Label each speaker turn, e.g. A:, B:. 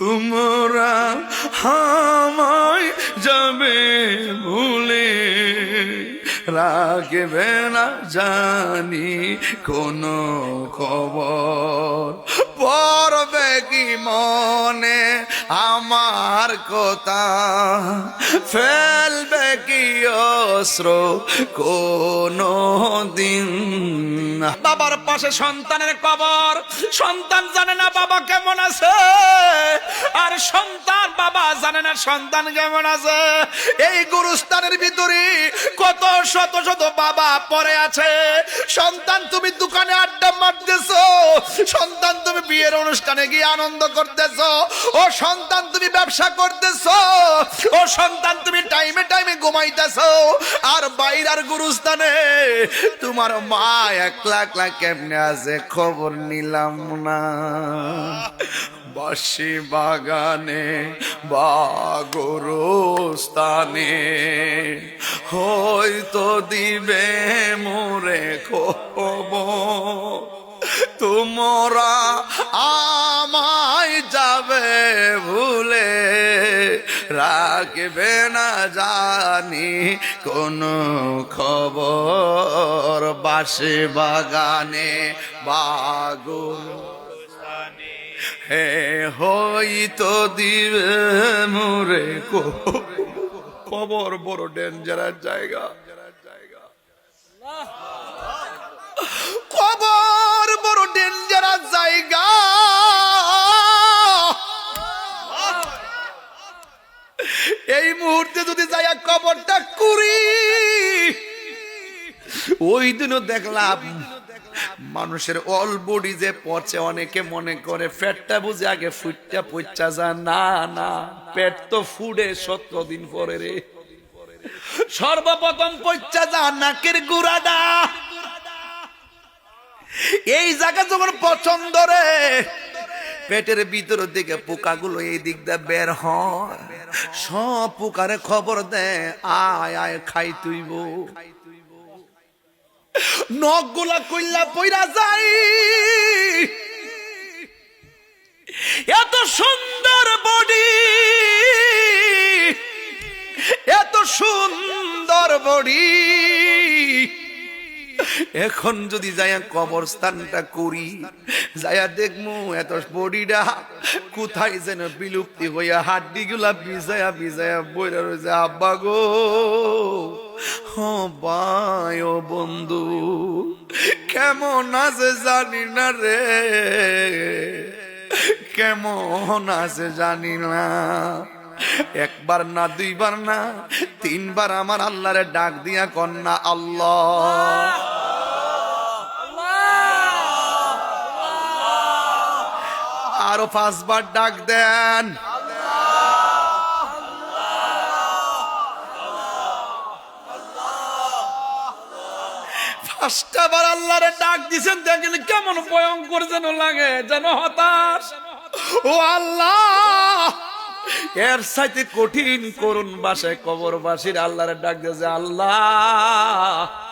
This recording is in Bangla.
A: তোমরা হামায় যাবে ভুলে। রাখবে না জানি কোন খবর। পড়বে কি মনে? আমার কথা ফেলবে কি অস্ত্র কোনো দিন বাবার পাশে সন্তানের কবর, সন্তান জানে না বাবা কেমন আছে, আর সন্তান বাবা জানে না সন্তান কেমন আছে। এই গুরুস্থানের ভিতরে কত শত শত বাবা পরে আছে। সন্তান, তুমি দোকানে আড্ডা মারতেছ সন্তান তুমি বিয়ের অনুষ্ঠানে গিয়ে আনন্দ করতেছ, ও সন্তান তুমি ব্যবসা করতেছ, ও সন্তান তুমি টাইমে টাইমে ঘুমাইতেছ, আর বাইরার গুরুস্থানে তোমার মা একলা একলা কেমনে আছে খবর নিলাম না। বাসি বাগানে বা গরুস্থানে, হয়তো দিবে মোরে খবর। তোমরা আমায় যাবে ভুলে। রাখবে না জানি কোন খবর। বাসে বাগানে বাগুর হে হইতো দিবে মোরে খবর বড় ডেঞ্জারাস জায়গা কবর বড় ডেঞ্জারাস জায়গা। এই মুহূর্তে যদি যাইয়া কবরটা করি ওই দিনও দেখলাম মানুষের অল বডি যে পচে, অনেকে মনে করে পেটটা বুঝে আগে ফুটটা পচা যা না না, পেট তো ফুডে সতেরো দিন পরে রে। সর্বপ্রথম পচা যা নাকের গুড়াটা। এই জায়গা যখন পছন্দ রে, পেটের ভিতর দিকে পোকাগুলো এই দিক দিয়ে বের হয়। সব পোকারে খবর দে, আয় আয়, খাই তুইব নখগুলা কইলা পইরা যাই। এত সুন্দর বডি, এত সুন্দর বডি। এখন যদি যাইয়া কবরস্থানটা করি, যাইয়া দেখমু এত বডিটা কোথায় যেন বিলুপ্তি হইয়া হাড্ডি গুলা বিজায়া বিজায়া বইরা রয়েছে আব্বা গো ও বন্ধু, কেমন আছে জানি না রে, কেমন আছে জানি না। একবার না, দুইবার না, তিনবার আমার আল্লাহরে ডাক দিয়া কন্যা আল্লাহ। আরও পাঁচবার ডাক দেন। পাঁচটা বার আল্লাহরে ডাক দিছেন, দেখেন কেমন ভয়ঙ্কর যেন লাগে, যেন হতাশ। ও আল্লাহ! এর সাথে কঠিন করুন বাসায় কবরবাসীর আল্লাহরে ডাক দিয়েছে, আল্লাহ!